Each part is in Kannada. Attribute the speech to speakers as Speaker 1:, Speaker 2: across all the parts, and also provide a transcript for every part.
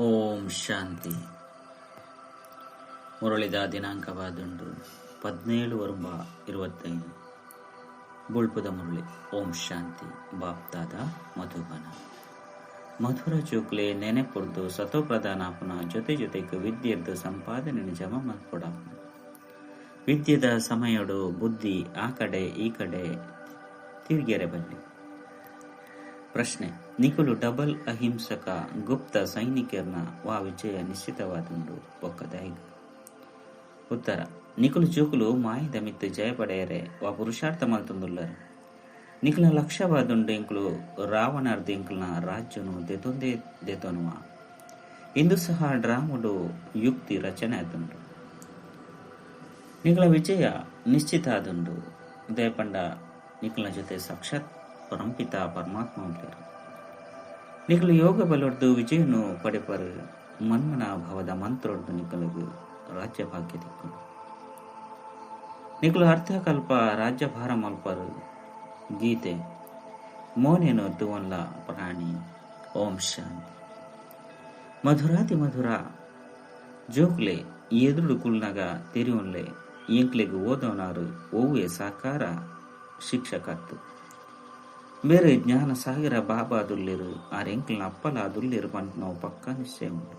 Speaker 1: ಓಂ ಶಾಂತಿ. ಮುರಳಿದ ದಿನಾಂಕವಾದುಂಡು ಪದಿನೇಳು ವರುಂಬ ಇರುವತ್ತೈದು. ಬುಳ್ಪುದ ಮುರಳಿ, ಓಂ ಶಾಂತಿ. ಬಾಪ್ತಾದ ಮಧುಬನ. ಮಧುರ ಚೂಕ್ಲೆ ನೆನೆಪುರ್ದು ಸತೋಪ್ರಧಾನಾಪುನ ಜೊತೆ ಜೊತೆಗೆ ವಿದ್ಯೆದ್ದು ಸಂಪಾದನೆ ಜಮ ಮಲ್ಪಡ ವಿದ್ಯೆದ ಸಮಯಡು ಬುದ್ಧಿ ಆ ಕಡೆ ಈ ಕಡೆ ತಿರುಗೆರೆ ಬಲ್ಲಿ ಪ್ರಶ್ನೆ. ನಿಕುಲು ಡಬಲ್ ಅಹಿಂಸಕ ಗುಪ್ತ ಸೈನಿಕರನ್ನ ವಾ ವಿಜಯ ನಿಶ್ಚಿತವಾದುಂಡು ಒಕ್ಕದಾಯಿಗ ಉತ್ತರ. ನಿಕುಲು ಜೋಕುಲು ಮಾಯದ ಮಿತ್ತು ಜಯ ಪಡೆಯರೆ ವಾ ಪುರುಷಾರ್ಥ ಮಲ್ತೊಂದುಲ್ಲರು. ನಿಕುಲ ಲಕ್ಷ್ಯವಾದುಂಡು ಎಂಕುಲು ರಾವಣರ್ದು ಎಂಕುಲ್ನ ರಾಜ್ಯನು ದೆತೊಂದೇ ದೆತೊನುವ. ಇಂದು ಸಹ ಡ್ರಾಮುಡು ಯುಕ್ತಿ ರಚನೆ ಆದುಂಡು ನಿಕುಲ ವಿಜಯ ನಿಶ್ಚಿತ ಆದುಂಡು ದಯಪಂಡ ನಿಕುಲ ಜೊತೆ ಸಾಕ್ಷಾತ್ ಪರಂಪಿತ ಪರಮಾತ್ಮ ಉಂಟರು ನಿಕಲು ಯೋಗ ಬಲೊಡ್ದು ವಿಜಯನು ಪಡೆಪರು ಮನ್ಮನ ಭವದ ಮಂತ್ರೊಡ್ದು ನಿಖಲಗು ರಾಜ್ಯ ಭಾಗ್ಯ ದಿಕ್ಕುಂಡು ನಿಕಲು ಅರ್ಥಕಲ್ಪ ರಾಜ್ಯಭಾರ ಮಲ್ಪರು ಗೀತೆ ಮೋನೇನು ತುವನ್ಲ ಪ್ರಾಣಿ, ಓಂ ಶಾಂತಿ. ಮಧುರಾತಿ ಮಧುರ, ಜೋಕ್ಲೆ ಎದುರು ಕುಲ್ನಾಗ ತೆರಿಯುನ್ಲೆ ಎಂಕ್ಲೆಗೆ ಓದೋನಾರು ಓವೆ ಸಾಕಾರ ಶಿಕ್ಷಕತ್ತು. ಬಾಬಾ ದುಲ್ಲಿರು ಆ ರೆಂಕ್ಲನ ಅಪ್ಪಲ ದುಲ್ಲಿರು ಬಂತ ನಾವು ಪಕ್ಕ ನಿಶ್ಚಯ ಉಂಟು.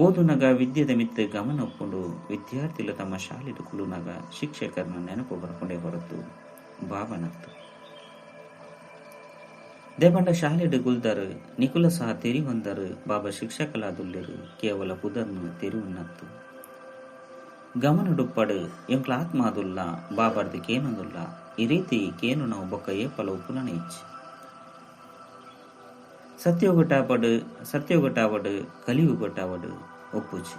Speaker 1: ಓದುನಗ ವಿದ್ಯೆದ ಮಿತ್ತೆ ಗಮನ ಒಪ್ಕೊಂಡು ವಿದ್ಯಾರ್ಥಿಗಳು ತಮ್ಮ ಶಾಲೆಡು ಕುಲುನಗ ಶಿಕ್ಷಕರನ್ನ ನೆನಪು ಬರ್ಕೊಂಡೇ ಹೊರತು ಬಾಬನತ್ತು. ದೇಪಂಡ ಶಾಲೆಡು ಗುಲ್ದರ್ ನಿಕುಲ ಸಹ ತೆರಿ ಹೊಂದರ್ ಬಾಬಾ ಶಿಕ್ಷಕಲ ದುಲ್ಲಿರು ಕೇವಲ ಪುದರ್ನ ತೆರಿ ಉನ್ನತ್ತು ಗಮನಡುಪ್ಪಡು ಎಂಕ್ಲ ಆತ್ಮಾದುಲ್ಲ ಬಾಬರ್ದು ಕೇನೊಂದುಲ್ಲ ಈ ರೀತಿ ಕೇನು ನಾವು ಬೊಕ್ಕ ಪಲವು ಇಚ್ಚಿ ಸತ್ಯೋಗಟಾಪಡು ಸತ್ಯೋಗಟಾವಡು ಕಲಿಯುಗಟಾವಡು ಒಪ್ಪುಚಿ.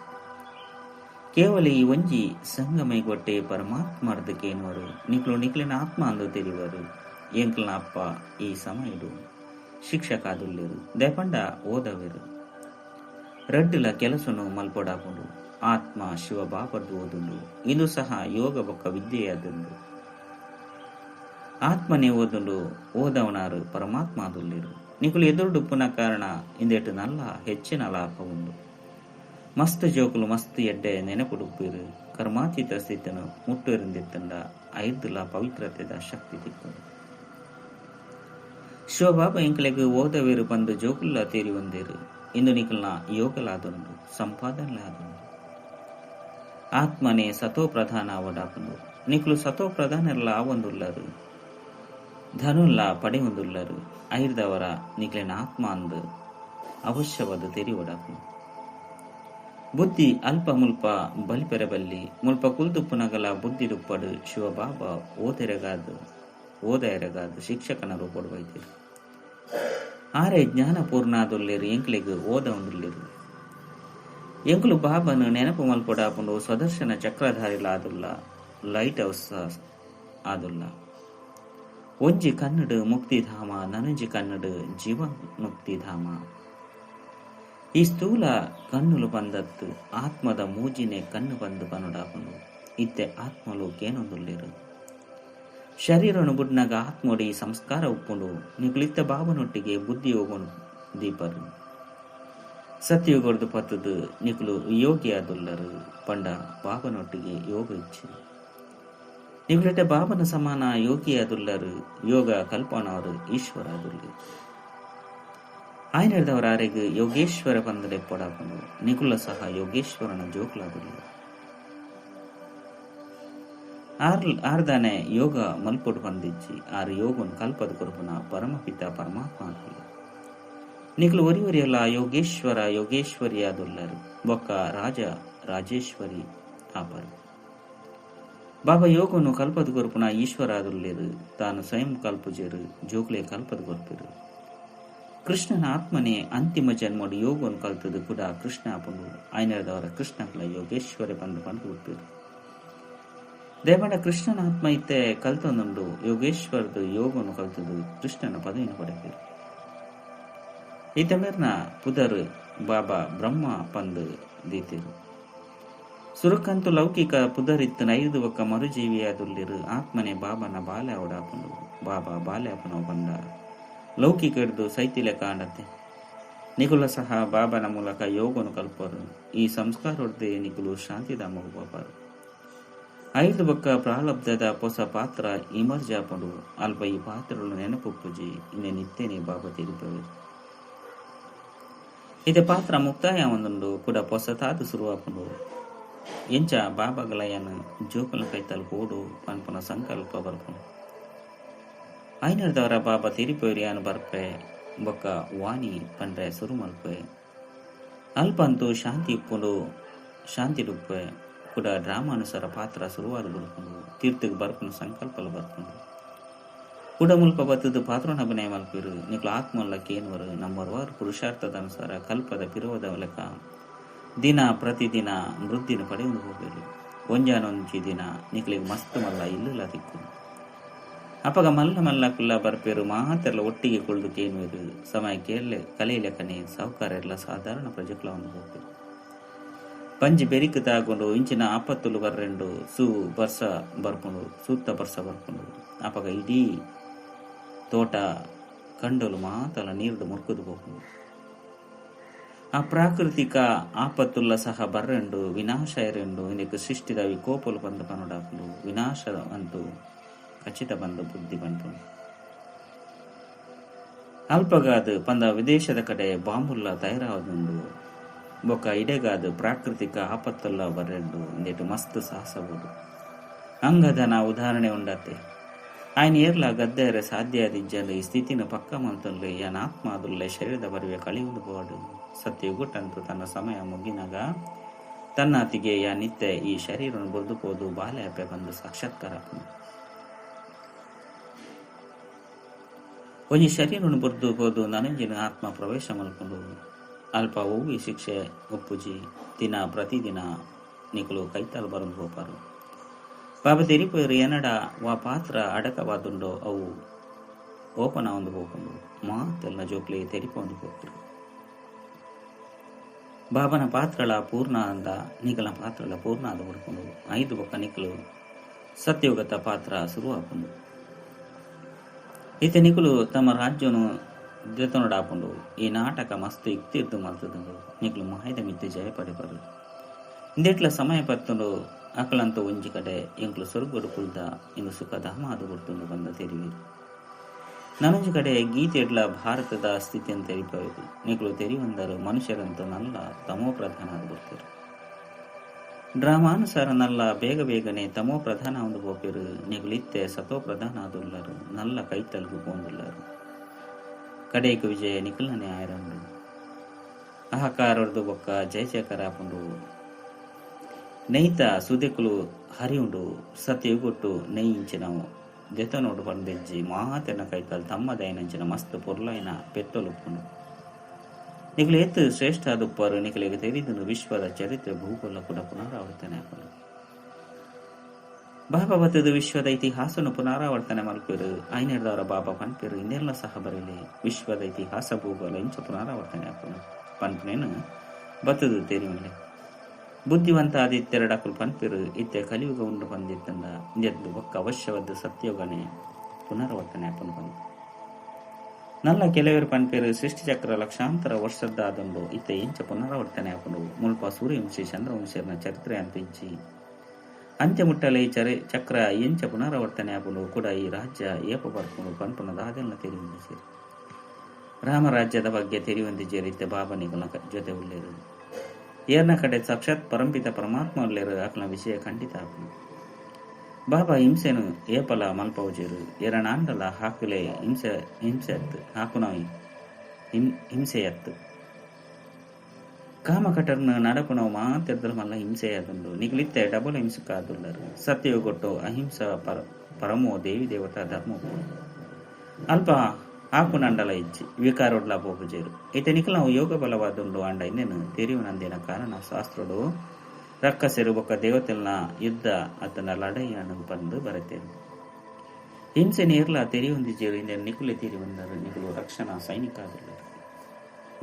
Speaker 1: ಕೇವಲ ಈ ಒಂಜಿ ಸಂಗಮೈ ಕೊಟ್ಟೆ ಪರಮಾತ್ಮರ್ದ ನಿಕ್ಲು ನಿಕ್ಲಿನ ಆತ್ಮ ಅಂದು ತಿಳಿವರು. ಎಂಕ್ಲನ ಅಪ್ಪ ಈ ಸಮಯಡು ಶಿಕ್ಷಕಾದುಲ್ಲೆರು ದಯಪಂಡ ಓದವೆರು ರಡ್ಡುಲ ಕೆಲಸನು ಮಲ್ಪಡಾಕೊಂಡು, ಆತ್ಮ ಶಿವ ಬಾಬರ್ದು ಓದುಂಡು. ಇದು ಸಹ ಯೋಗ ಬೊಕ್ಕ ವಿದ್ಯೆಯಾದುಂಡು. ಆತ್ಮನೇ ಓದುಂಡು ಓದವನಾರು ಪರಮಾತ್ಮ ಅದಲ್ಲಿರು ನಿಕುಲು ಎದುರುಡು ಪುನ ಕಾರಣ ಇಂದೆಟ್ಟು ನಲ್ಲ, ಹೆಚ್ಚಿನ ಲಾಭ ಉಂಡು ಮಸ್ತ್ ಜೋಕುಲು ಮಸ್ತ್ ಎಡ್ಡೆ ನೆನಪುಡುಪಿರು ಕರ್ಮಾತೀತ ಸ್ಥಿತಿನು ಮುಟ್ಟುರಿಂದಿತ್ತಂಡ ಐದುಲ ಪವಿತ್ರತೆದ ಶಕ್ತಿ ತಿಕ್ಕುಂಡು ಶಿವಬಾಬ ಎಂಕಲೆಗೆ ಓದವೇರು ಬಂದು ಜೋಕುಲ್ಲ ತೀರಿ ಒಂದೇರು ಇಂದು ನಿಕಲ್ನ ಯೋಗಲಾದುಂಡು ಸಂಪಾದನಲಾದುಂಡು ಆತ್ಮನೇ ಸತೋ ಪ್ರಧಾನ ಅವಡಾಪುಂಡು ನಿಕುಲು ಸತೋ ಪ್ರಧಾನರ್ಲ ಆವೊಂದುಲ್ಲರು. ಧನುಲ್ಲ ಪಡೆಯೊಂದುಲ್ಲರು ಐರ್ದವರ ನಿಕ್ಲಿನ ಆತ್ಮ ಅಂದು ಅವಶ್ಯವಾದ ತೆರಿ ಒಡಾಪುಂಡು ಬುದ್ಧಿ ಅಲ್ಪ ಮುಲ್ಪ ಬಲಿಪೆರಬಲ್ಲಿ, ಮುಲ್ಪ ಕುಲ್ದುಪ್ಪುನಗಲ ಬುದ್ಧಿ ದುಪ್ಪಡು ಶಿವಬಾಬ ಓದೆರಗಾದು ಓದ ಎರಗಾದು ಶಿಕ್ಷಕನ ರೂಪಡು ಬೈದಿರು ಆರೆ ಜ್ಞಾನಪೂರ್ಣಾದುಲ್ಲೇರು, ಎಂಕ್ಲೆಗ್ ಓದ ಉಂದುಲ್ಲೇರು ಎಂಕುಲು ಬಾಬನು ನೆನಪು ಮಲ್ಪೊಡಾಪುಂಡು ಸ್ವದರ್ಶನ ಚಕ್ರಧಾರಿಲಾದುಲ್ಲ, ಲೈಟ್ ಹೌಸ್ ಆದುಲ್ಲ. ಒಂಜಿ ಕನ್ನಡು ಮುಕ್ತಿಧಾಮ ನನಂಜಿ ಕನ್ನಡ ಜೀವ ಮುಕ್ತಿಧಾಮ ಈ ಸ್ಥೂಲ ಕಣ್ಣುಲು ಬಂದತ್ತು, ಆತ್ಮದ ಮೂಜಿನೆ ಕಣ್ಣು ಬಂದು ಪನುಡಾಪುಂಡು ಇತ್ತೆ ಆತ್ಮಲು ಕೇನೊಂದುಲ್ಲೇರು ಶರೀರನು ಬುಡ್ನಗ ಆತ್ಮಡಿ ಸಂಸ್ಕಾರ ಉಪ್ಪುಂಡು, ನಿಗ್ಲಿತ್ತ ಬಾಬನೊಟ್ಟಿಗೆ ಬುದ್ಧಿ ಹೋಗೋನು ದೀಪರು. ಸತ್ಯುಗೊಡ್ದು ಪತ್ತದು ಯೋಗಿ ಯೋಗಿಯಾದುಲ್ಲರು ಪಂಡ ಬಾಬನೊಟ್ಟಿಗೆ ಯೋಗ ಇಚ್ಚಿ ಬಾಬನ ಸಮಾನ ಯೋಗಿಯಾದುಲ್ಲರು ಯೋಗ கல்பானாரு ಈಶ್ವರ ಆದುಲ್ಲು. ಆಯ್ನದವರ ಆರೆಗೆ ಯೋಗೇಶ್ವರ ಪಂದಲೆ ಪೊಡಾಪನು ನಿಕುಲ ಸಹ ಯೋಗೇಶ್ವರನ ಜೋಕುಲಾದುಲ್ಲ. ಆರ್, ಆರ್ದಾನೆ ಯೋಗ ಮಲ್ಪೊಡು ಬಂದಿಜ್ಜಿ, ಆರು ಯೋಗನ್ ಕಲ್ಪದ ಕೊರಪುನ ಪರಮಪಿತ ಪರಮಾತ್ಮ ನಿಕಲು ಒರಿ ಒರಿಯಲ್ಲ ಯೋಗೇಶ್ವರ ಯೋಗೇಶ್ವರಿ ಆದುಲ್ಲರು, ಬೊಕ್ಕ ರಾಜ ರಾಜೇಶ್ವರಿ ಆಪರು ಬಾಬಾ ಯೋಗನು ಕಲ್ಪದ ಕೊರಪುನ ಈಶ್ವರ ಆದುಲ್ಲೇರು ತಾನು ಸ್ವಯಂ ಕಲ್ಪುಜೇರು ಜೋಕ್ಲೆ ಕಲ್ಪದ ಕೊರಪಿರು. ಕೃಷ್ಣನ ಆತ್ಮನೇ ಅಂತಿಮ ಜನ್ಮಡು ಯೋಗವನ್ನು ಕಲ್ತದು ಕೂಡ ಕೃಷ್ಣ ಅಪನು. ಆಯ್ನದವರ ಕೃಷ್ಣಗಳ ಯೋಗೇಶ್ವರ ಬಂದು ಬಂದು ಹುಟ್ಟಿರು. ದೇವಣ್ಣ ಕೃಷ್ಣನ ಆತ್ಮ ಇತ್ತೆ ಕಲ್ತೊಂದುಂಡು ಯೋಗೇಶ್ವರದು ಯೋಗವನ್ನು ಕಲ್ತದು ಕೃಷ್ಣನ ಪದವಿನ ಪಡೆದಿರು ಈತಮೇರ್ನ ಪುದರ್ ಬಾಬಾ ಬ್ರಹ್ಮ ಪಂದು ದೀತಿರು. ಸುರಕಂತು ಲೌಕಿಕ ಪುದರಿತ್ತು ಐದು ಒಕ್ಕ ಮರುಜೀವಿಯಾದುಲ್ಲಿರು. ಆತ್ಮನೆ ಬಾಬನ ಬಾಲೆ ಆಪುಂಡು ಬಾಬಾ ಬಾಲೆ ಅಪನವ ಬಂಡ ಲೌಕಿಕ ಹಿಡಿದು ಸೈತಿಲೆ ಕಾಣತ್ತೆ. ನಿಗುಲ ಸಹ ಬಾಬನ ಮೂಲಕ ಯೋಗನು ಕಲ್ಪರು. ಈ ಸಂಸ್ಕಾರ ಹೊಡೆದೇ ನಿಗುಲು ಶಾಂತಿಧಾಮ ಬಾಬರು. ಐದು ಬೊಕ್ಕ ಪ್ರಾಲಬ್ಧದ ಹೊಸ ಪಾತ್ರ ಇಮರ್ಜ್ ಅಲ್ಪ ಈ ಪಾತ್ರಗಳು ನೆನಪು ಪೂಜೆ ಇನ್ನೇ ನಿತ್ಯನೇ ಬಾಬಾ ತಿರುಪವೆ ಇದೆ ಪಾತ್ರ ಮುಕ್ತಾಯ ಒಂದುಂಡು, ಕೂಡ ಹೊಸತಾದ ಶುರುವಾಪುಂಡು ಎಂಚ ಬಾಬಾಗಳಯ್ಯನ ಜೋಕುಲ ಕೈತಲ್ ಕೋಡು ಪನ್ಪುನ ಸಂಕಲ್ಪ ಬರ್ಪುಂಡು ಐನರ್ದವರ ಬಾಬಾ ತಿರುಪೇರಿ ಅನು ಬರ್ಪೆ ಬೊಕ್ಕ ವಾಣಿ ಪಂಡ್ರೆ ಸುರು ಮಲ್ಪೆ. ಅಲ್ಪ ಅಂತೂ ಶಾಂತಿ ಇಪ್ಪುಂಡು ಶಾಂತಿ ಡುಪ್ಪೆ ಕೂಡ ಡ್ರಾಮಾನುಸಾರ ಪಾತ್ರ ಶುರುವಾದ ಬರ್ಪುಂಡು ತೀರ್ಥಕ್ಕೆ ಬರ್ಕೊಂಡು ಸಂಕಲ್ಪಲು ಬರ್ಕೊಂಡು ಕೂಡ ಮುಲ್ಪ ಬತ್ತದ ಪಾತ್ರನ ಅಭಿನಯ ಮಲ್ಪಿರು, ನಿಕ್ಲು ಆತ್ಮಲ್ಲಕ್ಕೆ ಏನ್ವರು ನಮ್ಮರ್ವಾರು ಪುರುಷಾರ್ಥದ ಅನುಸಾರ ಕಲ್ಪದ ಪಿರೋದ ಲೆಕ್ಕ ದಿನ ಪ್ರತಿದಿನ ಮೃದ್ದಿನ ಪಡೆಯುವುದು ಹೋಗಲು. ಒಂಜಾನೊಂಚಿ ದಿನ ನಿಕ್ಲಿಗೆ ಮಸ್ತ್ ಮಲ್ಲ ಇಲ್ಲಲ್ಲ ದಿಕ್ಕು. ಅಪಗ ಮಲ್ಲ ಮಲ್ಲ ಕುಲ್ಲ ಬರ್ಪೇರು ಮಾತೆಲ್ಲ ಒಟ್ಟಿಗೆ ಕುಳ್ದು ಸಮಯ ಕೇಳಲೆ ಕಲೆಯಲೆ ಲೆಕ್ಕನೆ ಸಾಹುಕಾರ ಎಲ್ಲ ಸಾಧಾರಣ ಪ್ರಜೆಗಳ ಒಂದು ಹೋಗಬೇಕು ಪಂಜಿ ಬೆರಿಕು ತಾಗೊಂಡು ಇಂಚಿನ ಆಪತ್ತುಲು ಬರ್ರೆಂಡು ಸೂ ಬರ್ಸ ಬರ್ಕೊಂಡು, ಸೂತ್ತ ಬರ್ಸ ಬರ್ಕೊಂಡು. ಅಪಗ ಇಡೀ ತೋಟ ಕಂಡಲು ಮಾತಲ ನೀರು ಮುರ್ಕುದು ಹೋಗ್ಕೊಂಡು ಆ ಪ್ರಾಕೃತಿಕ ಆಪತ್ತುಲ್ಲ ಸಹ ಬರ್ರೆಂಡು ವಿನಾಶ ಎರೆಂಡು ಇದಕ್ಕೆ ಸೃಷ್ಟಿದ ವಿಕೋಪಲು ಬಂದ ಪನೊಡಾಕೊಂಡು ವಿನಾಶ ಅಂತೂ ಖಚಿತ ಬಂದ ಬುದ್ಧಿ ಬಂತು. ಅಲ್ಪಗಾದ ಪಂದ ವಿದೇಶದ ಕಡೆ ಬಾಂಬುಲ್ಲ ತಯಾರಾದುಂಡು ಬೊಕ್ಕ ಇಡೆಗಾದ ಪ್ರಾಕೃತಿಕ ಆಪತ್ತಲ್ಲ ಬರ್ರೆಂಡು ಇಂದೇಟು ಮಸ್ತ್ ಸಾಹಸಬಹುದು ಅಂಗದನ ಉದಾಹರಣೆ ಉಂಡತೆ ఆయన ಏರ್ಲ ಗದ್ದೆರೆ ಸಾಧ್ಯ ಆದಿಜ್ಜಲು ಈ ಸ್ಥಿತಿನ ಪಕ್ಕ ಮಂತುಲ್ಲೆ ಯಾನ ಆತ್ಮ ಅದುಲ್ಲೆ ಶರೀರದ ಬರುವೆ ಕಳೆಯುವುದು ಬೋಡು ಸತ್ಯ ಗುಟ್ಟಂತು ತನ್ನ ಸಮಯ ಮುಗಿನಾಗ ತನ್ನಾತಿಗೆ ಯಾ ನಿತ್ಯ ಈ ಶರೀರವನ್ನು ಬದುಕೋದು ಬಾಲೆ ಅಪ್ಪೆ ಬಂದು ಸಾಕ್ಷಾತ್ಕಾರ ಒಂಜಿ ಶರೀರವನ್ನು ಬದುಕೋದು ನನಂಜಿನ ಆತ್ಮ ಪ್ರವೇಶ ಮಲ್ಕೊಂಡು ಅಲ್ಪ ಹೋಗಿ ಶಿಕ್ಷೆ ಒಪ್ಪುಜಿ ದಿನ ಪ್ರತಿದಿನ ನಿಕಲು ಕೈತಾಲ್ ಬರಂದು ಹೋಪಾರು ಬಾಬಾ ತೆರಿಪೋಯರು ಏನಡ ವಾ ಪಾತ್ರ ಅಡಕವಾದುಂಡೋ ಅವು ಓಪನ ಒಂದು ಹೋಕೊಂಡು ಮಾತೆಲ್ಲ ಜೋಕ್ಲಿ ತೆರಿಪೊಂದು ಹೋಗ್ರು ಬಾಬನ ಪಾತ್ರಗಳ ಪೂರ್ಣ ಅಂದ ನಿಕಲ ಪಾತ್ರಗಳ ಪೂರ್ಣ ಅದು ಹುಡ್ಕೊಂಡು ಐದು ಬೊಕ್ಕ ನಿಕಲು ಸತ್ಯೋಗತ ಪಾತ್ರ ಶುರುವಾಕೊಂಡು ಈತ ನಿಕಲು ತಮ್ಮ ರಾಜ್ಯನು ಜೊತನೊಡಾಕೊಂಡು ಈ ನಾಟಕ ಮಸ್ತ್ ಇಕ್ತಿರ್ದು ಮಲ್ತದಂಡು ನಿಕಲು ಮಾಯದ ಮಿತ್ತು ಜಯ ಪಡೆಬರು ಇಂದೆಟ್ಲ ಸಮಯ ಪತ್ತುಂಡು ಅಕಲಂತ ಒಂಜಿ ಕಡೆ ಎಂಕ್ಲು ಸ್ವರ್ಗಡು ಕುಲ್ದ ಇಂದು ಸುಖಧಾಮ ಅದು ಗೊತ್ತೊಂದು ಬಂದ ತೆರಿವಿ ನನೊಂಜಿ ಕಡೆ ಗೀತೆಡ್ಲ ಭಾರತದ ಸ್ಥಿತಿಯನ್ನು ನೀಕಲು ತೆರಿ ತೆರಿವಂದರು ಮನುಷ್ಯರಂತೂ ನಲ್ಲ ತಮೋ ಪ್ರಧಾನ ಅದು ಬರ್ತಿರು ಡ್ರಾಮಾನುಸಾರ ನಲ್ಲ ಬೇಗ ಬೇಗನೆ ತಮೋ ಪ್ರಧಾನ ಒಂದು ಬೋಪಿರು ನಿಗುಲಿತ್ತೆ ಸತೋ ಪ್ರಧಾನ ಆದುಲ್ಲರು ನಲ್ಲ ಕೈತಲ್ಗು ಪೋಂದುಲ್ಲರು ಕಡೆಗೆ ವಿಜಯ ನಿಖಲ್ನೇ ಆಯರಂಡು ಅಹಕಾರದು ಬೊಕ್ಕ ಜಯ ಜಯಕಾರ ಆಪುಂಡು ನೈತ ಸುದೆಕುಲು ಹರಿಯುಂಡು ಸತ್ಯಗೊಟ್ಟು ನೆಯ್ಯಿಂಚಿನವು ಜೆತನೋಡು ಪಂಡೆಜ್ಜಿ ಮಾತೆನ ಕೈತಲ್ ತಮ್ಮ ದೈನಂಚಿನ ಮಸ್ತ್ ಪೊರ್ಲೈನ ಪೆತ್ತೊಲುಪ್ಪುಂಡು ನಿಖಲು ಎತ್ತು ಶ್ರೇಷ್ಠ ದುಪ್ಪರು ನಿಖಲಿಗೆ ತೆರಿದನು ವಿಶ್ವದ ಚರಿತ್ರೆ ಭೂಗೋಳ ಕೂಡ ಪುನರಾವರ್ತನೆ ಆಪುಂಡು. ಬಾಬಾ ಬತ್ತದ ವಿಶ್ವದ ಇತಿಹಾಸನು ಪುನರಾವರ್ತನೆ ಮಲ್ಪಿರು. ಐನೆರದವರ ಬಾಬಾ ಪನ್ಪಿರು ಇನ್ನೆಲ್ಲ ಸಹ ಬರಲಿ. ವಿಶ್ವದ ಇತಿಹಾಸ ಭೂಗೋಳ ಇಂಚ ಪುನರಾವರ್ತನೆ ಆಪುಂಡು. ಪನ್ಪನೇನು ಬತ್ತದು ತೆರಿವಿಲ್ಲ ಬುದ್ಧಿವಂತ ಆದಿತ್ಯರಡ ಪನ್ಪಿರು ಇತ್ತೆ ಕಲಿಯುಗ ಉಂಡು ಬಂದಿತ್ತಂದ ಎದ್ದು ಒಕ್ಕ ಅವಶ್ಯವಾದ ಸತ್ಯೋಗನೆ ಪುನರ್ವರ್ತನೆ ಆಪುಂಡು ಬಂದು. ನಲ್ಲ ಕೆಲವರು ಸೃಷ್ಟಿ ಚಕ್ರ ಲಕ್ಷಾಂತರ ವರ್ಷದ ಇತ್ತ ಇಂಚ ಪುನರಾವರ್ತನೆ ಆಪುಂಡು ಮುಲ್ಪ ಸೂರ್ಯವಂಶಿ ಚಂದ್ರವಂಶಿಯರ್ನ ಚರಿತ್ರೆ ಅಂತ ಇಂಚಿ ಅಂತ್ಯ ಮುಟ್ಟಲೆ ಚರಿ ಚಕ್ರ ಎಂಚ ಪುನರಾವರ್ತನೆ ಆಪುಂಡು ಕೂಡ ಈ ರಾಜ್ಯ ಏಪ ಬರ್ಕೊಂಡು ಪನ್ಪುನ ದಾದೆಲ್ಲ ತೆರಿವಂದಿಸಿರು ರಾಮರಾಜ್ಯದ ಬಗ್ಗೆ ತೆರಿವಂದಿಜೇರಿತ್ತೆ ಬಾಬನಿಗಳ ಜೊತೆ ಉಳ್ಳೇರು ಏರ್ನ ಕಡೆ ಸಾಕ್ಷಾತ್ ಪರಂಪಿತ ಪರಮಾತ್ಮ ಉಳ್ಳೇರು ಆಕಲ ವಿಷಯ ಖಂಡಿತ ಆಪುಂಡು ಬಾಬಾ ಹಿಂಸೆನು ಏಪಲ ಮಲ್ಪವಜರು ಎರಡಾಂಡಲ ಹಾಕುಲೆ ಹಿಂಸೆ ಹಿಂಸೆ ಎತ್ತು ಹಿಂ ಹಿಂಸೆ ಕಾಮಕಟರ್ನ ಕಾಮ ಕಟರ್ನ ನಡಪುನವು ಮಾತಿರ್ದ್ರ ಮಲ್ಲ ಹಿಂಸೆ ಅದಂದು ನಿಗ್ಲಿತ್ತೆ ಡಬಲ್ ಹಿಂಸಕ ಸತ್ಯವು ಕೊಟ್ಟು ಅಹಿಂಸ ಪರ, ಪರಮೋ ದೇವಿ ದೇವತಾ ಧರ್ಮೋ ಅಲ್ಪ ಆಕುನಂಡಲ ಇಜ್ಜಿ, ವಿಕಾರೊಡ್ಲ ಬೋಗುಜೇರು ಇತ ನಿಖಲವು ಯೋಗ ಬಲವಾದುಂಡು ಅಂಡ ಇನ್ನೇನು ತೆರಿಯುನಂದಿನ ಕಾರಣ ಶಾಸ್ತ್ರಡು. ರಕ್ಕಸೆರು ಬೊಕ್ಕ ದೇವತೆಲ್ನ ಯುದ್ಧ ಅತನ ಲಡೈಯನ್ನು ಬಂದು ಬರತೇರು. ಹಿಂಸೆ ನೀರ್ಲ ತೆರಿಯೊಂದಿಜೇರು ಇಂದ ನಿಕುಲೆ ತೀರಿ ಬಂದರು ನಿಕುಲು ರಕ್ಷಣಾ ಸೈನಿಕ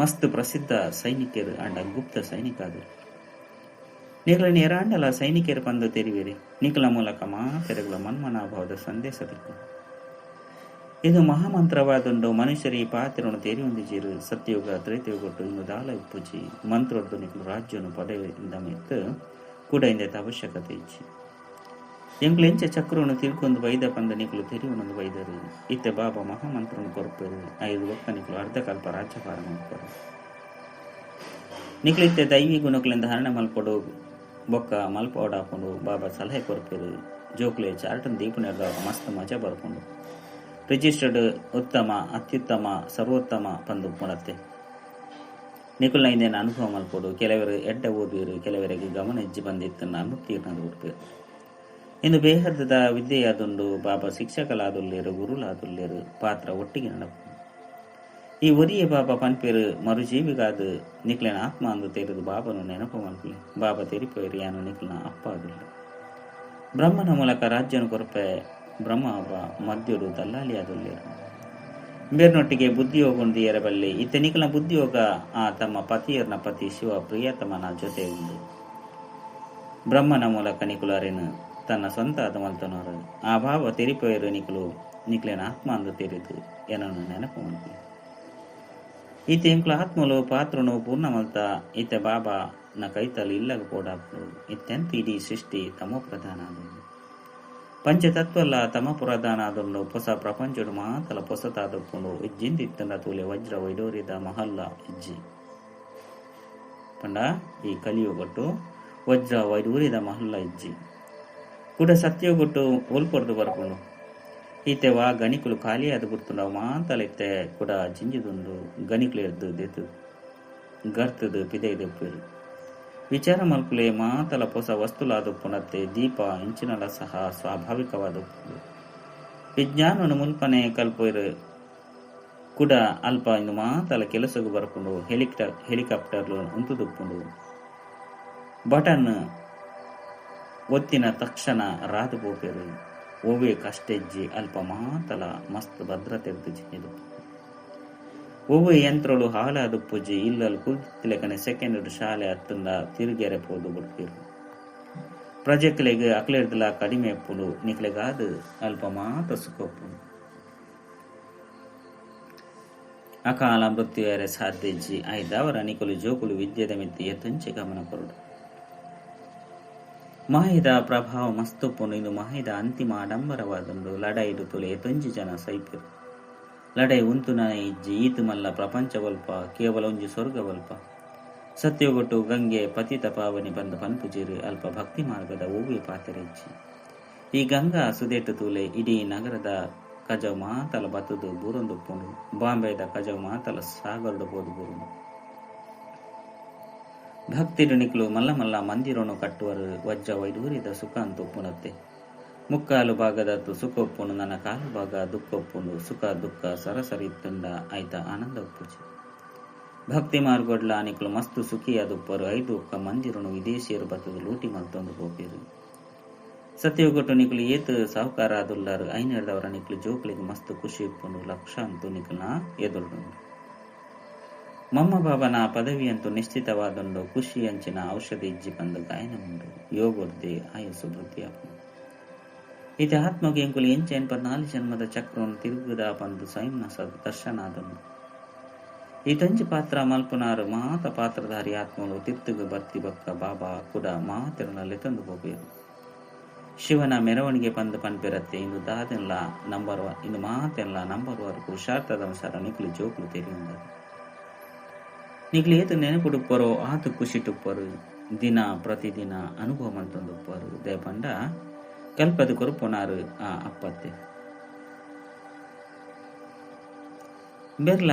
Speaker 1: ಮಸ್ತ್ ಪ್ರಸಿದ್ಧ ಸೈನಿಕರು ಅಂಡ ಗುಪ್ತ ಸೈನಿಕ ಆದರು ನಿಕಲ ನೇರಾಂಡಲ ಸೈನಿಕರು ಬಂದು ತೆರಿವಿರಿ. ನಿಕಲ ಮೂಲಕ ಮಾತೆರೆಗಳ ಮನ್ಮನಾಭಾವದ ಸಂದೇಶ ತಿಕ್ಕು ಇದು ಮಹಾಮಂತ್ರವಾದುಂಡು ಮನುಷ್ಯರಿ ಪಾತ್ರನು ತೇರಿ ಹೊಂದಿಜಿರು ಸತ್ಯಯುಗ ತ್ರೇತಯುಗೊಟ್ಟು ಇನ್ನು ದಾಲ ಇಪ್ಪುಜಿ ಮಂತ್ರದ್ದು ನಿಕಲು ರಾಜ್ಯನು ಪದವಿಯಿಂದ ಮೆತ್ತು ಕೂಡ ಇಂದೆತ ಅವಶ್ಯಕತೆ ಇಚ್ಚಿ. ಎಂಕ್ಲು ಎಂಚ ಚಕ್ರವನ್ನು ತಿರ್ಕೊಂದು ವೈದ ಪಂದ ನಿಕ್ಲು ತೆರಿ ಒಂದೊಂದು ವೈದರು. ಇತ್ತೆ ಬಾಬಾ ಮಹಾಮಂತ್ರನು ಕೊರಪರು. ಐದು ಒಕ್ಕ ನಿಕಲು ಅರ್ಧಕಲ್ಪ ರಾಜ್ಯಭಾರ ಮಾಡ್ಕೊರು ನಿಕ್ಲಿತ್ತೆ ದೈವಿ ಗುಣಗಳಿಂದ ಹರಣ ಮಲ್ಪಡು. ಬೊಕ್ಕ ಮಲ್ಪ ಓಡಾಕೊಂಡು ಬಾಬಾ ಸಲಹೆ ಕೊರಪರು. ಜೋಕ್ಲೆ ಚಾರ್ಟನ್ ದೀಪನ ಮಸ್ತ್ ಮಜಾ ಬರ್ಕೊಂಡು. ರಿಜಿಸ್ಟರ್ಡ್ ಉತ್ತಮ, ಅತ್ಯುತ್ತಮ, ಸರ್ವೋತ್ತಮ ಪಂದು ಪುಣತ್ತೆ ನಿಕುಲ್ನ ಇಂದೇನ ಅನುಭವ ಮಲ್ಪಡು ಕೆಲವರು ಎಡ್ಡ ಓದುವರು, ಕೆಲವರಿಗೆ ಗಮನ ಹೆಜ್ಜೆ ಬಂದಿತ್ತು ನಾನು ತೀರ್ಣದ ಹುಡುಪರು ಇನ್ನು ಬೇಹದ್ದದ ವಿದ್ಯೆಯಾದುಂಡು ಬಾಬಾ ಶಿಕ್ಷಕಲಾದುಲ್ಲೇರು ಗುರುಲಾದುಲ್ಲೇರು ಪಾತ್ರ ಒಟ್ಟಿಗೆ ನಡಪು ಈ ಒರಿಯ ಬಾಬಾ ಪನ್ಪೇರು ಮರುಜೀವಿಗಾದ ನಿಕ್ಲಿನ ಆತ್ಮ ಅಂದು ತೆರೆದು ಬಾಬನು ನೆನಪು ಮಲ್ಪಲಿ ಬಾಬಾ ತೆರಿಪೇರು ಯಾನು ನಿಕ್ಲಿನ ಅಪ್ಪ ಆದಿಲ್ಲ. ಬ್ರಹ್ಮನ ಮೂಲಕ ರಾಜ್ಯನು ಕೊರಪೆ ಬ್ರಹ್ಮ ಅವ ಮದ್ಯುಡು ದಲ್ಲಾಳಿಯಾದುಲ್ಲೇರು ಬೇರ್ನೊಟ್ಟಿಗೆ ಬುದ್ಧಿಯೋಗೊಂಡು ಎರಬಲ್ಲಿ ಇತನಿಕಲ ಬುದ್ಧಿ ಬುದ್ಧಿಯೋಗ ಆ ತಮ್ಮ ಪತಿಯರ್ನ ಪತಿ ಶಿವ ಪ್ರಿಯತಮನ ಜೊತೆ ಉಂಡು. ಬ್ರಹ್ಮನ ಮೂಲಕ ನಿಕುಲರೇನು ತನ್ನ ಸ್ವಂತ ಆದ ಆ ಭಾವ ತೆರಿಪೋಯರು ನಿಕಲು, ನಿಕ್ಲೇನ ಆತ್ಮ ಅಂದು ತೆರೆದು ಏನನ್ನು ನೆನಪು ಮಾಡಿ ಈತ ಇಂಕ್ಲ ಆತ್ಮಲು ಪಾತ್ರನು ಪೂರ್ಣಮಲ್ತ ಈತ ಬಾಬಾ ನ ಕೈತಲು ಇಲ್ಲಗ ಪೋಡಾಪು ಇತ್ತೆಂತ ಇಡೀ ಸೃಷ್ಟಿ ತಮೋ ಪ್ರಧಾನ ಪಂಚತತ್ವಲ್ಲ ತಮ ಪ್ರಧಾನ ಆದನ್ನು ಪೊಸ ಪ್ರಪಂಚಡು ಮಾತಲ ಹೊಸತಾದಪ್ಪುಂಡು ಇಜ್ಜಿಂದಿತ್ತನ ತೂಲೆ ವಜ್ರ ವೈಡೂರ್ಯದ ಮಹಲ್ಲ ಇಜ್ಜಿ ಪಂಡ, ಈ ಕಲಿಯುಗೊಟ್ಟು ವಜ್ರ ವೈಡೂರಿದ ಮಹಲ್ಲ ಇಜ್ಜಿ ಕೂಡ ಸತ್ಯೋಗೊಟ್ಟು ಒಲ್ಪೊರ್ದು ಬರ್ಕೊಂಡು ಈತೆವ ಗಣಿಕುಲು ಖಾಲಿಯಾದ ಮಾತಲ ಇತ್ತೆ, ಕೂಡ ಜಿಂಜಿದುಂಡು ಗಣಿಕುಲು ಎದ್ದು ಗರ್ತದು ಪಿದೈದೆಪ್ಪರು ವಿಚಾರ ಮಲ್ಪುಲೆ ಮಾತಲ ಹೊಸ ವಸ್ತುಲಾದು ಪುಣತ್ತೆ ದೀಪ ಇಂಚಿನಲ ಸಹ ಸ್ವಾಭಾವಿಕವಾದ ವಿಜ್ಞಾನವನ್ನು ಮುಲ್ಪನೆ ಕಲ್ಪ ಕೂಡ ಅಲ್ಪ ಇಂದು ಮಾತಲ ಕೆಲಸಗೂ ಬರ್ಕೊಂಡು ಹೆಲಿಕಾಪ್ಟರ್ ಹೆಲಿಕಾಪ್ಟರ್ಲು ಉಂತುದುಪ್ಪುಂಡು. ಬಟನ್ ಒತ್ತಿನ ತಕ್ಷಣ ರಾದು ಪೋಪೆರು ಓವೇ ಕಷ್ಟೆಜ್ಜಿ ಅಲ್ಪ ಮಾತಲ ಮಸ್ತ್ ಭದ್ರತೆ ಜಿದ್ದು ಒವ್ವು ಯಂತ್ರಗಳು ಹಾಲಾದು ಪೂಜೆ ಇಲ್ಲಲು ಕುಲ್ತಿಲೆಕನೆ ಸೆಕೆಂಡ್ ಶಾಲೆ ಅತ್ತಂದ ತಿರುಗೆರೆ ಪೋದು ಬಿಡ್ತಿರು ಪ್ರಜೆಕ್ಲೆಗ್ ಅಕ್ಲೆಡ್ದಲ ಕಡಿಮೆ ಪುಳು, ನಿಕ್ಲೆಗಾದು ಅಲ್ಪ ಮಾತ ಸುಖಪ್ಪುಡು ಅಕಾಲ ಮೃತ್ಯುವರೆ ಸಾಧ್ಯಜ್ಜಿ ಆಯ್ದವರ ನಿಕಲು ಜೋಕುಲು ವಿದ್ಯೆದ ಮಿತ್ತಿ ಯತಂಚೆ ಗಮನ ಕೊರಡು. ಮಾಹಿದ ಪ್ರಭಾವ ಮಸ್ತುಪ್ಪುನು ಇದು ಮಾಹಿದ ಅಂತಿಮ ಆಡಂಬರವಾದುಂಡು ಲಡೈಡು ತುಲೆ ಎತ್ತೊಂಜಿ ಜನ ಸೈಪರು ಲಡೈ ಉಂತುನ ಇಜ್ಜಿ, ಈತು ಮಲ್ಲ ಪ್ರಪಂಚ ಒಲ್ಪ ಕೇವಲ ಒಂಜಿ ಸ್ವರ್ಗ ಒಲ್ಪ ಸತ್ಯಗೊಟ್ಟು ಗಂಗೆ ಪತಿತ ಪಾವನಿ ಬಂದ ಪನ್ಪುಜಿರು ಅಲ್ಪ ಭಕ್ತಿ ಮಾರ್ಗದ ಓವಿ ಪಾತ್ರೆಜ್ಜಿ ಈ ಗಂಗಾ ಸುದೇಟು ತೂಲೆ ಇಡೀ ನಗರದ ಕಜ ಮಾತಲ ಬತ್ತದು ಬೂರೊಂದುಪ್ಪುಂಡು ಬಾಂಬೆದ ಕಜ ಮಾತಲ ಸಾಗರಡು ಬೋದು ಬೂರುಂಡು ಭಕ್ತಿ ನಿಕ್ಲು ಮಲ್ಲ ಮಲ್ಲ ಮಂದಿರನು ಕಟ್ಟುವರು ವಜ್ರ ವೈಡೂರಿದ ಸುಖ ಅಂತ ಒಪ್ಪುನತ್ತೆ ಮುಕ್ಕಾಲು ಭಾಗದ ಸುಖ ಒಪ್ಪುನು ನನ್ನ ಕಾಲು ಭಾಗ ದುಃಖ ಒಪ್ಪುಂಡು ಸುಖ, ದುಃಖ ಸರಸರಿ ತುಂಡ ಆಯ್ತ ಆನಂದ ಒಪ್ಪುಜಿ ಭಕ್ತಿ ಮಾರ್ಗೊಡ್ಲ ಅನಿಕ್ಲು ಮಸ್ತು ಸುಖಿಯಾದುಪ್ಪರು ಐದು ಒಕ್ಕ ಮಂದಿರನು ವಿದೇಶಿಯರು ಬತ್ತದು ಲೂಟಿ ಮಲ್ತೊಂದು ಹೋಗಿರು ಸತ್ಯಗೊಟ್ಟು ನಿಕ್ಲು ಏತು ಸಾಹುಕಾರ ಆದುಲ್ಲಾರು ಐನರ್ದವರ ನಿಕ್ಲು ಜೋಕ್ಲಿಗೆ ಮಸ್ತು ಖುಷಿ ಇಪ್ಪುಂಡು ಲಕ್ಷ ಅಂತೂ ನಿಕ್ಲನ ಎದುರು ಮಮ್ಮ ಬಾಬನ ಪದವಿಯಂತೂ ನಿಶ್ಚಿತವಾದುಂಡು ಖುಷಿ ಅಂಚಿನ ಔಷಧಿ ಇಜ್ಜಿ ಬಂದು ಗಾಯನ ಉಂಡು. ಯೋಗೊರ್ದೆ ಆಯಸ್ಸು ವೃದ್ಧಿಯಾಪುಂಡು ಇದು ಆತ್ಮಗೆ ಎಂಕುಲು ಎಂಚ ಎನ್ಪತ್ನಾಲ್ಕು ಜನ್ಮದ ಚಕ್ರವನ್ನು ತಿರುಗುದ ಬಂದು ಸ್ವಯಂನ ಈ ತಂಜಿ ಪಾತ್ರ ಮಲ್ಪುನಾರು ಮಾತ ಪಾತ್ರಧಾರಿ ಆತ್ಮಗಳು ತಿರ್ತುಗು ಬರ್ತಿ ಬಕ್ಕ ಬಾಬಾ ಕೂಡ ಮಾತಿರನಲ್ಲಿ ತಂದು ಹೋಗಿರು. ಶಿವನ ಮೆರವಣಿಗೆ ಬಂದು ಪನ್ಪಿರತ್ತೆ ಇಂದು ದಾದೆಲ್ಲ ನಂಬರ್ ಇನ್ನು ಮಾತೆಲ್ಲ ನಂಬರ್ ವರ್ ಪುರುಷಾರ್ಥದ ಅನುಸಾರ ನಿಕ್ಲು ಜೋಕ್ಲು ತೆರೆಯುಂದರು ನಿಕ್ಲು ಏತು ನೆನಪುಡುಪ್ಪರೋ, ಆತು ಖುಷಿ ಟುಪ್ಪರು ದಿನ ಪ್ರತಿದಿನ ಅನುಭವ ಅಂತಂದುಪ್ಪರು ದೇಪಂಡ ಕಲ್ಪದ ஒரு ಆ, ಅಪ್ಪತ್ತೆ. ಬೆರ್ಲ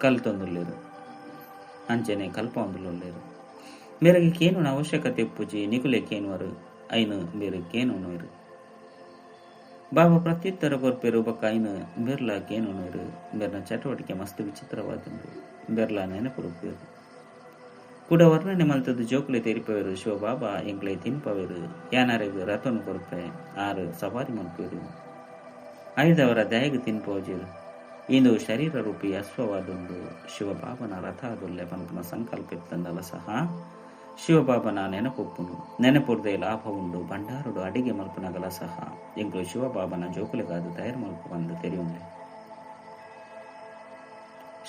Speaker 1: ಕಲ್ತೊಂದುಲ್ಲೇರು. ಅಂಚನೆ ಕಲ್ಪ ಒಂದುಲ್ಲೇರು ಮೇರೆಗೆ ಕೇನು ಅವಶ್ಯಕತೆ ಪೂಜಿ, ನಿಕುಲೆ ಕೇನುವರು, ಐನು ಬೇರೆ ಕೇನು ನೋಯ್ರು ಬಾಬಾ ಪ್ರತ್ಯುತ್ತರ ಕೊರ್ಪೇರು ಬಕ್ಕ ಐನು ಬೆರ್ಲ ಕೇನು ನೋಯ್ರು ಬೆರ್ನ ಚಟುವಟಿಕೆ ಮಸ್ತ್ ವಿಚಿತ್ರವಾದುಂಡು ಬೆರ್ಲ ನೆನಪುಡುಪೇರು ಕೂಡ ವರ್ಣನೆ ಮಲ್ತದ್ದು ಜೋಕುಲೆ ತೆರಿಪವರು, ಶಿವಬಾಬಾ ಎಂಕ್ಲೆ ತಿನ್ಪವರು, ಯಾನಾರಿಗೆ ರಥನು ಕೊರಪೆ ಆರು ಸವಾರಿ ಮಲ್ಪೇರು ಐದವರ ದಯಗು ತಿನ್ಪೋಜಿರು ಇಂದು ಶರೀರ ರೂಪಿ ಅಶ್ವವಾದುಂಡು ಶಿವಬಾಬನ ರಥ ಪನ್ಪುನ ಪಂಪನ ಸಂಕಲ್ಪ ಇತ್ತಂದಲ್ಲ ಸಹ. ಶಿವಬಾಬನ ನೆನಪೊಪ್ಪುನು, ನೆನಪುರ್ದೆ ಲಾಭ ಉಂಡು ಭಂಡಾರುಡು ಅಡಿಗೆ ಮಲ್ಪನಗಲ ಸಹ. ಎಂಕ್ಲು ಶಿವಬಾಬನ ಜೋಕುಲೆಗಾದು ತಯಾರು ಮಲ್ಪ ಬಂದು ತೆರೆಯುಂಡೆ.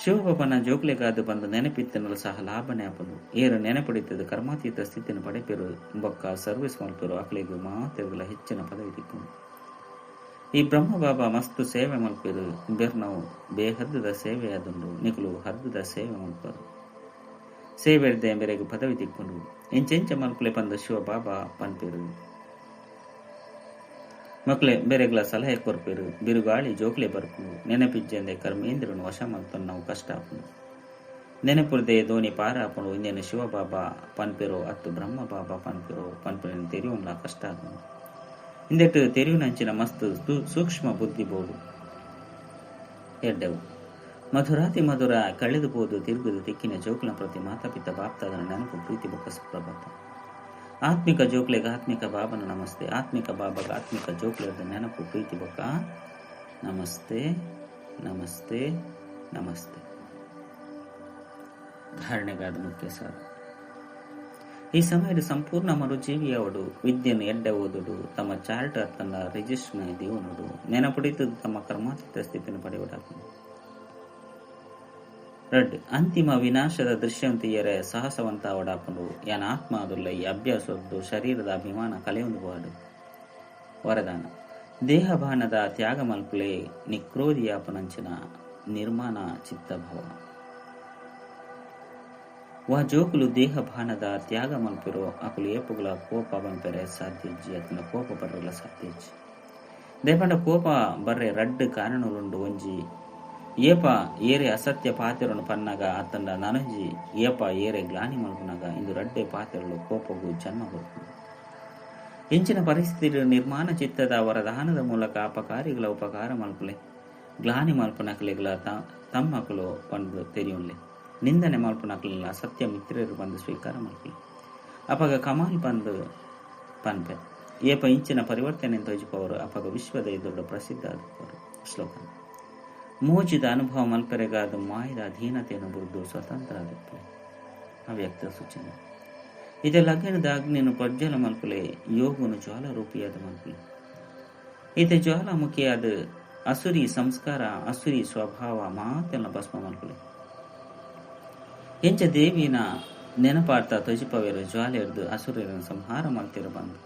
Speaker 1: ಶಿವಬಾಬನ ಜೋಕ್ಲೆಗಾದು ಬಂದು ನೆನಪಿತ್ತನಲು ಸಹ ಲಾಭ ನೆಪದು ಏರು ನೆನಪಡಿತದ ಕರ್ಮಾತೀತ ಸ್ಥಿತಿನ ಪಡೆಪಿರು ಬೊಕ್ಕ ಸರ್ವಿಸ್ ಮಲ್ಪಿರು ಅಕಲಿಗೂ ಮಾತೆಗಳ ಹೆಚ್ಚಿನ ಪದವಿ ತಿಕ್ಕೊಂಡು. ಈ ಬ್ರಹ್ಮ ಬಾಬಾ ಮಸ್ತು ಸೇವೆ ಮಲ್ಪಿರು. ಬೆರ್ನವು ಬೇಹದ್ದದ ಸೇವೆ ಅದುಂಡು ನಿಕುಲು ಹದ್ದದ ಸೇವೆ ಮಲ್ಪರು. ಸೇವೆ ಬೆರೆಗೂ ಪದವಿ ತಿಕ್ಕೊಂಡು. ಇಂಚೆಂಚ ಮಲ್ಪಲೆ ಬಂದ ಶಿವ ಬಾಬಾ ಪನ್ಪಿರು ಮಕ್ಳೆ ಬೇರೆಗಳ ಸಲಹೆ ಕೊರ್ಪಿರು? ಬಿರುಗಾಳಿ ಜೋಕ್ಲೆ ಬರ್ಪುನು ನೆನಪಿಜ್ಜೆಂದೆ ಕರ್ಮೇಂದ್ರನು ವಶ ಮಾಡ್ತಾನೆ ನಾವು ಕಷ್ಟ ಆಪುನು ನೆನಪುರ್ದೆ ದೋಣಿ ಪಾರ ಆಪುನು ಇಂದೇನು ಶಿವಬಾಬಾ ಪನ್ಪಿರೋ, ಅತ್ತು ಬ್ರಹ್ಮ ಬಾಬಾ ಪನ್ಪಿರೋ ಪನ್ಪಿನ ತೆರಿಯುಂಲ ಕಷ್ಟ ಆಪುನು ಇಂದೆಟ್ಟು ತೆರಿಯುನಂಚಿನ ಮಸ್ತ್ ಸೂಕ್ಷ್ಮ ಬುದ್ಧಿ ಬೋಡು ಎಡ್ಡೆವು. ಮಧುರಾತಿ ಮಧುರ ಕಳೆದುಬೋದು ತಿರುಗುದು ತಿಕ್ಕಿನ ಜೋಕ್ಲ ಪ್ರತಿ ಮಾತಾಪಿತ ಬಾಪ್ತಾದನ ನೆನಪು ಪ್ರೀತಿ ಬೊಕ್ಕ ಸುಪ್ರಭಾತ ಆತ್ಮಿಕ ಜೋಕ್ಲೆಗೆ ಆತ್ಮಿಕ ಬಾಬನ ನಮಸ್ತೆ. ಆತ್ಮಿಕ ಬಾಬಾಗ ಆತ್ಮಿಕ ಜೋಕ್ಲೆದ ನೆನಪು, ಪ್ರೀತಿ ಬೊಕ್ಕ. ನಮಸ್ತೆ ನಮಸ್ತೆ ನಮಸ್ತೆ. ಧಾರಣೆಗಾದ ಮುಖ್ಯ ಸಾರ ಈ ಸಮಯದ ಸಂಪೂರ್ಣ ಮರುಜೀವಿಯವಡು ವಿದ್ಯೆಯನ್ನು ಎಡ್ಡೆ ಓದುಡು, ತಮ್ಮ ಚಾರ್ಟರ್ ತನ್ನ ರಿಜಿಸ್ಟರ್ನ ದೇವನುಡು ನೆನಪುಡಿತು ತಮ್ಮ ಕರ್ಮಾತೀತ ಸ್ಥಿತಿಯನ್ನು ಪಡೆಯುವುದಾಗು ರಡ್ ಅಂತಿಮ ವಿನಾಶದ ದೃಶ್ಯವಂತೆಯರೆ, ಸಾಹಸವಂತ ಅವಡಾಪನು ಯಾನ ಆತ್ಮ ಅದುಲ್ಲ ಈ ಅಭ್ಯಾಸದ್ದು ಶರೀರದ ಅಭಿಮಾನ ಕಲೆಯೊಂದು ವರದಾನ. ದೇಹಭಾನದ ತ್ಯಾಗ ಮಲ್ಪುಲೆ ನಿಕ್ರೋಧಿಯಾಪನಂಚಿನ ನಿರ್ಮಾಣ ಚಿತ್ತಭವ. ವಾ ಜೋಕುಲು ದೇಹಭಾನದ ತ್ಯಾಗ ಮಲ್ಪಿರೋ ಅಕುಲು ಏಪುಗಳ ಕೋಪ ಬಂಪೆರೆ ಸಾಧ್ಯಜ್ಜಿ ಅತನ ಕೋಪ ಬರಲ್ಲ ಸಾಧ್ಯಜ್ಜಿ. ದೇಪಂಡ ಕೋಪ ಬರ್ರೆ ರಡ್ಡು ಕಾರಣುಲುಂಡು ಒಂಜಿ ಏಪ ಏರೆ ಅಸತ್ಯ ಪಾತ್ರರನ್ನು ಪನ್ನಗ ಅತ್ತಂಡ ನನಜಿ ಏಪ ಏರೆ ಗ್ಲಾನಿ ಮಲ್ಪನಗ ಇಂದು ರಡ್ಡೆ ಪಾತೆರಲು ಕೋಪಗೂ ಜನ್ಮ ಬರುತ್ತದೆ. ಇಂಚಿನ ಪರಿಸ್ಥಿತಿ ನಿರ್ಮಾಣ ಚಿತ್ತದ ವರದಾನದ ಮೂಲಕ ಅಪಕಾರಿಗಳ ಉಪಕಾರ ಮಲ್ಪಲೆ. ಗ್ಲಾನಿ ಮಲ್ಪನಕಲಿಗಳ ತಮ್ಮಕಲು ಬಂದು ತೆರೆಯುಳ್ಳೆ ನಿಂದನೆ ಮಲ್ಪನಕಲಿಲ್ಲ ಸತ್ಯ ಮಿತ್ರರು ಬಂದು ಸ್ವೀಕಾರ ಮಲ್ಪಲೆ ಅಪಗ ಕಮಾಲ್ ಬಂದು ಪನ್ಪೆ. ಏಪ ಇಂಚಿನ ಪರಿವರ್ತನೆ ತೋಜಿಪವರು ಅಪಗ ವಿಶ್ವದ ಎದುರು ಪ್ರಸಿದ್ಧ ಶ್ಲೋಕ ಮೋಜಿದ ಅನುಭವ ಮಲ್ಪೆರೆಗಾದ ಮಾಯದ ಅಧೀನತೆಯನ್ನು ಬುರ್ದು ಸ್ವತಂತ್ರ ಆಗುತ್ತೆ. ಅವ್ಯಕ್ತ ಸೂಚನೆ. ಇದೆ ಲಗ್ನದ ಅಗ್ನಿಯನ್ನು ಪ್ರಜ್ವಲ ಮಲ್ಪಲೆ ಯೋಗುನು ಜ್ವಾಲ ರೂಪಿಯಾದ ಮಲ್ಪಲೆ ಜ್ವಾಲಾಮುಖಿಯಾದ ಅಸುರಿ ಸಂಸ್ಕಾರ, ಅಸುರಿ ಸ್ವಭಾವ ಮಾತೆಲ್ಲ ಭಸ್ಮ ಮಲ್ಪಲೆ ಎಂಚ ದೇವಿನ ನೆನಪಾರ್ಥ ತ್ವಜಿಪವೇರು ಜ್ವಾಲೆ ಹಿಡಿದು ಅಸುರರನ್ನು ಸಂಹಾರ ಮಾಡ್ತಿರ ಬಂದು.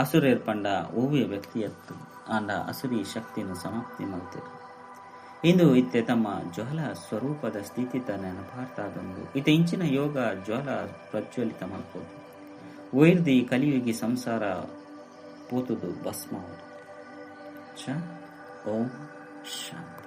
Speaker 1: ಅಸುರೇರ್ ಪಂಡ ಓವಿಯ ವ್ಯಕ್ತಿಯತ್ತು ಆಂಡ ಅಸುರಿ ಶಕ್ತಿಯನ್ನು ಸಮಾಪ್ತಿ ಮಾಡ್ತಿರು. ಇಂದು ಇತ್ತೆ ತಮ್ಮ ಜ್ವಲ ಸ್ವರೂಪದ ಸ್ಥಿತಿ ನೆನಪಾರ್ತಾದೊಂದು. ಇತ ಇಂಚಿನ ಯೋಗ ಜ್ವಲ ಪ್ರಜ್ವಲಿತ ಮಾಡ್ಬೋದು. ವೈರ್ದಿ ಕಲಿಯುಗಿ ಸಂಸಾರ ಪೂತುದು ಭಸ್ಮ. ಓಂ ಶಾಂತಿ